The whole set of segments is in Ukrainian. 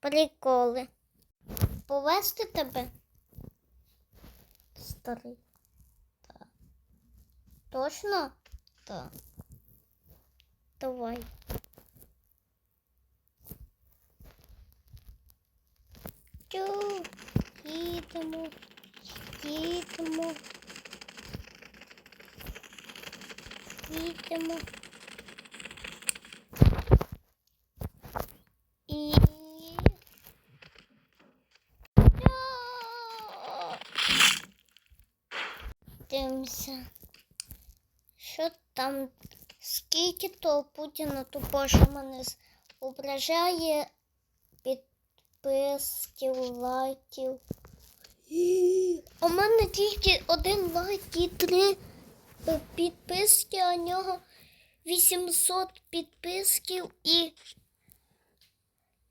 приколи. Повести тебе? Старий. Так. Точно? Так. Давай. Чу, їдемо, їдемо. Їдемо. І... Дивимося. Що там? Скільки того Путіна тупо, що мене ображає підписків, лайків. У мене тільки один лайк і три підписки, а нього 800 підписків і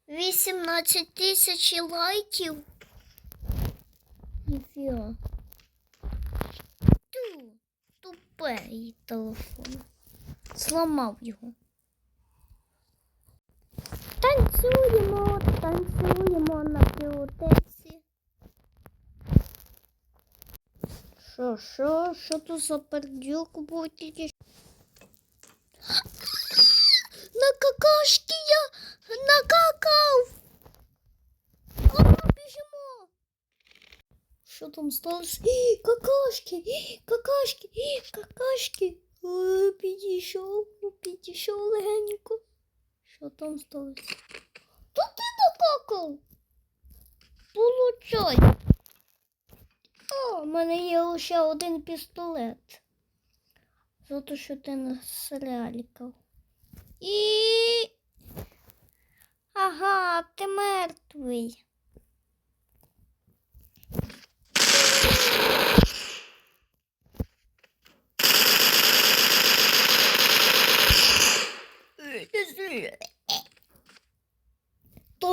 18 тисяч лайків. Ніфіга. Ту, тупий телефон. Зламав його. Танцюємо, танцюємо на біотеці. Що, що, що тут за пердюк тільки? На какашки я накакав. Ага, біжимо. Що там сталося? Какашки, какашки, какашки. Підійшов, підійшов легенько. Що там сталося? То ти накакав. Получай. О, в мене є лише один пістолет. За те, що ти нас ралікав. І. Ага, ти мертвий.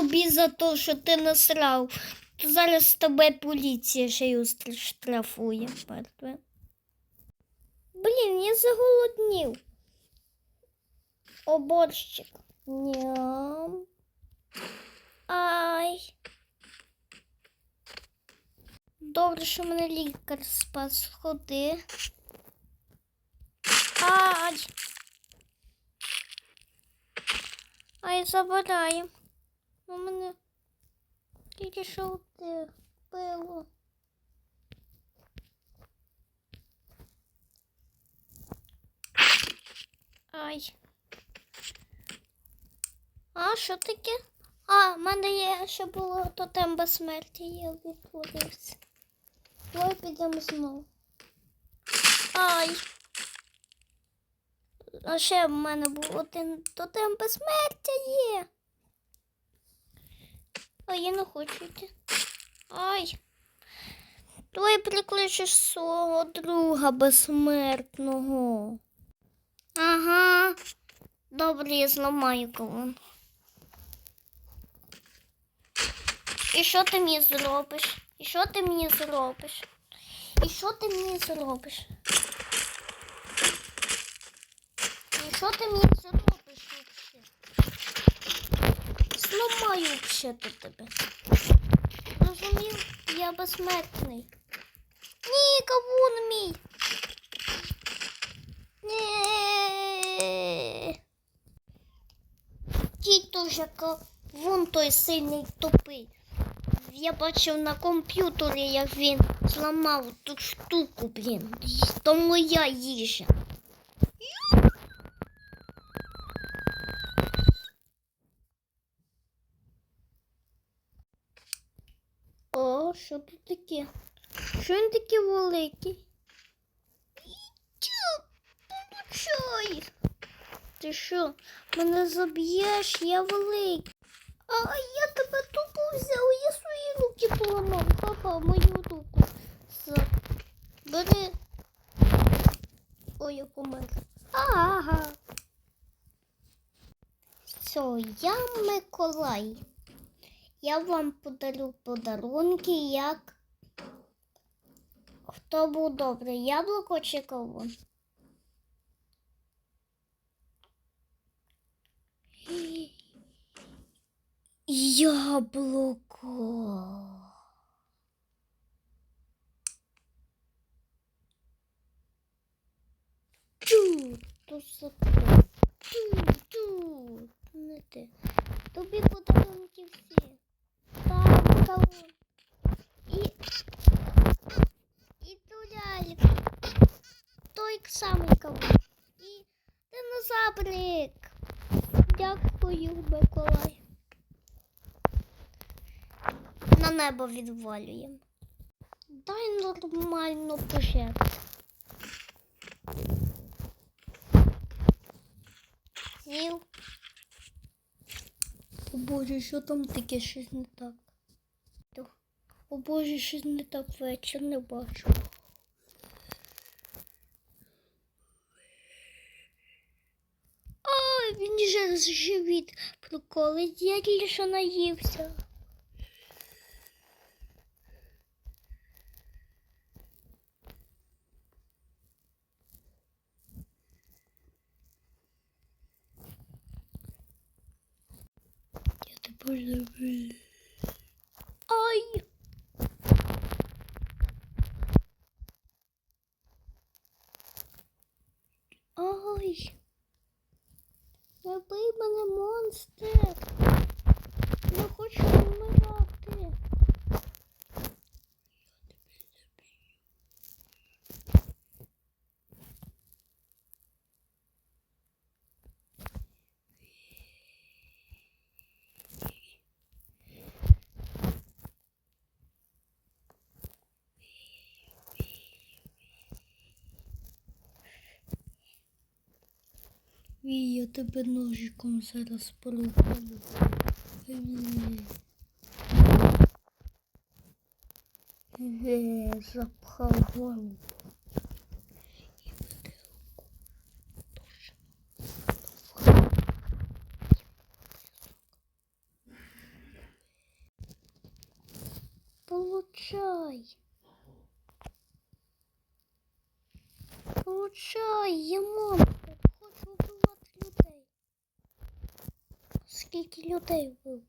Тобі за те, що ти насрав. То зараз тебе поліція ще й штрафує. мертве. Блін, я заголоднів. О, борщик. Ням. Ай. Добре, що мене лікар спас. Ходи. Ай. Ай, забираю. У мене тільки те пило. Ай. А, що таке? А, в мене є, ще було тотем безсмерті, я відтворився. Давай підемо знову. Ай. А ще в мене був один тотем безсмертя є. А я не хочу йти. Ай. Давай прикличеш свого друга безсмертного. Ага. Добре, я зламаю колон. І що ти мені зробиш? І що ти мені зробиш? І що ти мені зробиш? І що ти мені зробиш Зламаю вообще-то тебе. Розумів? Я безсмертний. Ні, кавун мій. Ні. Тій дуже кавун той сильний тупий. Я бачив на комп'ютері, як він зламав ту штуку, блін. То моя їжа. О, що тут таке? Що він такий великий? Получай. Ти що, мене заб'єш, я великий. А я тебе тупо взяв, я свої руки поламав. Ха-ха, мою руку. Бери. Ой, я помер. Ага. Все, я Миколай. Я вам подарю подарунки, як хто був добрий, яблуко чи кавун? Яблуко. Чу, то сапо. Чу. Не те. Тобі подарунки всі. Так, кавун. І, і ту ляльку. Той самий кавун. І динозаврик. Дякую, Миколай. На небо відвалюємо. Дай нормально пожити. З'їв. О Боже, що там таке щось не так? О Боже, щось не так вечір не бачу. Ой, він же живіт проколить, я тільки наївся. Я тепер забув. Ай! Ай! Мене монстр! Я хочу Вій, я тебе ножиком зараз порубаю. Вій. Вій, запхав голову. Получай. Получай, я монстр. Хочу вбивати людей. Скільки людей вбив?